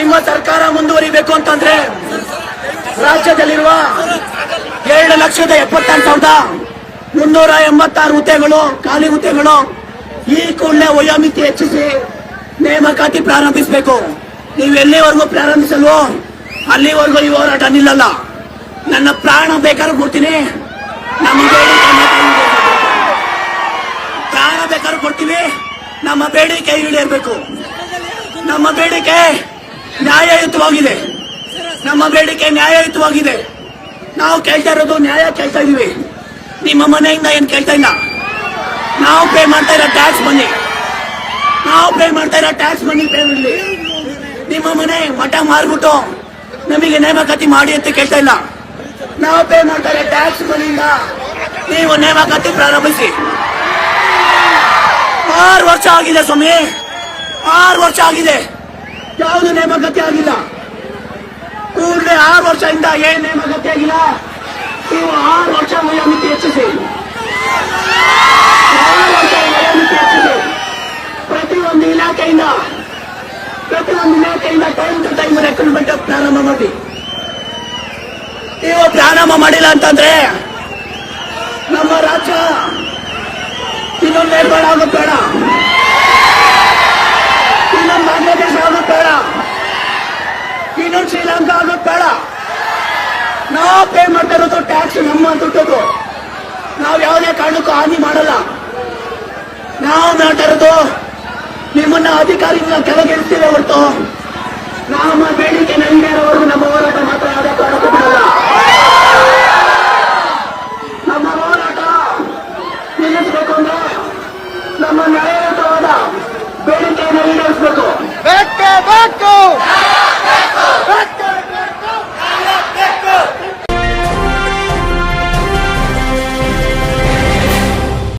ನಿಮ್ಮ ಸರ್ಕಾರ ಮುಂದುವರಿಬೇಕು ಅಂತಂದ್ರೆ ರಾಜ್ಯದಲ್ಲಿರುವ ಎರಡು ಲಕ್ಷದ ಎಪ್ಪತ್ತಾರು ಸಾವಿರದ ಮುನ್ನೂರ ಎಂಬತ್ತಾರು ಹುದ್ದೆಗಳು, ಖಾಲಿ ಹುದ್ದೆಗಳು ಈ ಕೂಡಲೇ ವಯೋಮಿತಿ ಹೆಚ್ಚಿಸಿ ನೇಮಕಾತಿ ಪ್ರಾರಂಭಿಸಬೇಕು. ನೀವು ಎಲ್ಲಿವರೆಗೂ ಪ್ರಾರಂಭಿಸಲು ಅಲ್ಲಿವರೆಗೂ ಈ ಹೋರಾಟ ನಿಲ್ಲಲ್ಲ. ನನ್ನ ಪ್ರಾಣ ಬೇಕಾದ್ರೂ ಕೊಡ್ತೀನಿ. ಮಾತ್ರ ಪ್ರಾಣ ಬೇಕಾದ್ರೂ ಕೊಡ್ತೀವಿ. ನಮ್ಮ ಬೇಡಿಕೆ ಈಡೇರಬೇಕು. ನಮ್ಮ ಬೇಡಿಕೆ ನ್ಯಾಯಯುತವಾಗಿದೆ. ನಮ್ಮ ಬೇಡಿಕೆ ನ್ಯಾಯಯುತವಾಗಿದೆ. ನಾವು ಕೇಳ್ತಾ ಇರೋದು ನ್ಯಾಯ ಕೇಳ್ತಾ ಇದೀವಿ. ನಿಮ್ಮ ಮನೆಯಿಂದ ಏನ್ ಕೇಳ್ತಾ ಇಲ್ಲ? ನಾವು ಪೇ ಮಾಡ್ತಾ ಇರೋ ಟ್ಯಾಕ್ಸ್ ಮನಿ ನಾವು ಪೇ ಮಾಡ್ತಾ ಇರೋ ಟ್ಯಾಕ್ಸ್ ಮನಿ ಪೇ ಮಾಡಲಿ. ನಿಮ್ಮ ಮನೆ ಮಠ ಮಾರ್ಬಿಟ್ಟು ನಮಗೆ ನೇಮಕಾತಿ ಮಾಡಿ ಅಂತ ಕೇಳ್ತಾ ಇಲ್ಲ. ನಾವು ಪೇ ಮಾಡ್ತಾ ಇರೋ ಟ್ಯಾಕ್ಸ್ ಮನಿಯಿಂದ ನೀವು ನೇಮಕಾತಿ ಪ್ರಾರಂಭಿಸಿ. ಆರು ವರ್ಷ ಆಗಿದೆ ಸ್ವಾಮಿ. ಆರು ವರ್ಷ ಆಗಿದೆ. ಯಾವುದು ನೇಮಕಾತಿ ಆಗಿಲ್ಲ. ಕೂಡಲೇ ಆರು ವರ್ಷದಿಂದ ಏನ್ ನೇಮಕಾತಿ ಆಗಿಲ್ಲ. ನೀವು ಆರು ವರ್ಷ ವಯೋಮಿತಿ ಹೆಚ್ಚಿಸಿ. ಆರು ವರ್ಷ ಪ್ರತಿಯೊಂದು ಇಲಾಖೆಯಿಂದ ಪ್ರತಿಯೊಂದು ಇಲಾಖೆಯಿಂದ ಟೈಮ್ ಟು ಟೈಮ್ ರೆಕ್ರೂಟ್ಮೆಂಟ್ ಪ್ರಾರಂಭ ಮಾಡಿ. ನೀವು ಪ್ರಾರಂಭ ಮಾಡಿಲ್ಲ ಅಂತಂದ್ರೆ ನಮ್ಮ ರಾಜ್ಯ ಇನ್ನೊಂದು ಬೇಡ ಆಗೋದು ಬೇಡ ಇನ್ನೊಂದು ಬಾಂಗ್ಲಾದೇಶ ಆಗೋದು ಬೇಡ ಇನ್ನೊಂದು ಶ್ರೀಲಂಕಾ ಆಗೋದು ಬೇಡ ನಾವು ಪೇ ಮಾಡ್ತಾ ಇರೋದು ಟ್ಯಾಕ್ಸ್ ನಮ್ಮ ದುಡ್ಡದು. ನಾವು ಯಾವುದೇ ಕಾರಣಕ್ಕೂ ಹಾನಿ ಮಾಡಲ್ಲ. ನಾವು ಮಾಡ್ತಾ ನಿಮ್ಮನ್ನ ಅಧಿಕಾರಿಗಳ ಇರ್ತೀವಿ ಹೊರತು. ನಮ್ಮ ಬೇಡಿಕೆ ನೆರವೇರೋವರೆಗೂ ನಮ್ಮ ಹೋರಾಟ ಮಾತ್ರ ಯಾವುದೇ ಕಾರಣಕ್ಕೂ ಬಿಡಲ್ಲ. ನಮ್ಮ ಹೋರಾಟ ನಿಲ್ಲಿಸಬೇಕು ಅಂದ್ರೆ ನಮ್ಮ ನ್ಯಾಯಯುತವಾದ